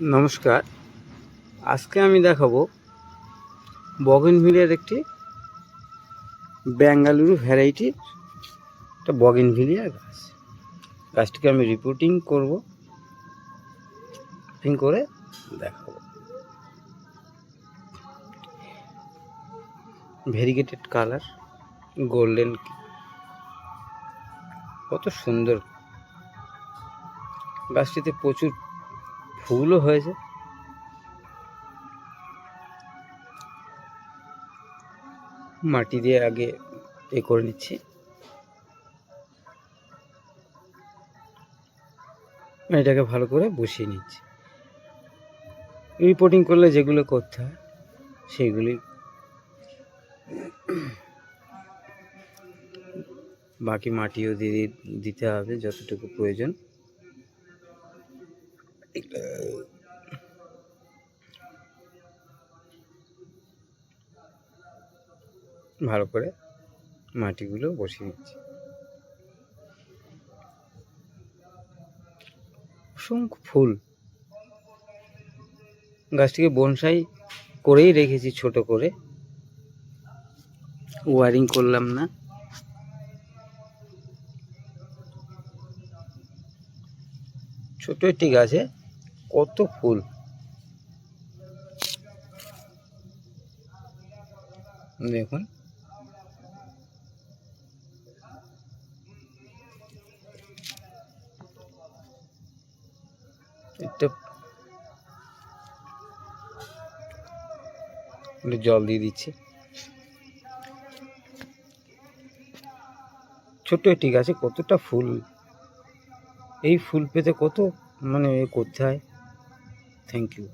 নমস্কার। আজকে আমি দেখাবো বগেনভিলিয়ার একটি বেঙ্গালুরু ভ্যারাইটির একটা বগেনভিলিয়া গাছ। গাছটিকে আমি রিপোর্টিং করব রিপোর্টিং করে দেখাবো। ভেরিগেটেড কালার গোল্ডেন কত সুন্দর। গাছটিতে প্রচুর ফুলও হয়েছে। মাটি দিয়ে আগে এ করে নিচ্ছি। এটাকে ভালো করে বসিয়ে নিচ্ছি। রিপোর্টিং করলে যেগুলো করতে হয়, সেগুলি বাকি মাটিও দিয়ে দিতে হবে, যতটুকু প্রয়োজন। ভালো করে মাটিগুলো বসিয়ে দিচ্ছি। অসংখ্য ফুল। গাছটিকে বনসাই করেই রেখেছি ছোট করে। ওয়ারিং করলাম না। ছোট একটি গাছে কত ফুল? দেখুন। একটা জল দিয়ে দিচ্ছি। ছোট্ট একটি গাছে কতটা ফুল? এই ফুল পেতে কত মানে করতে হয়? Thank you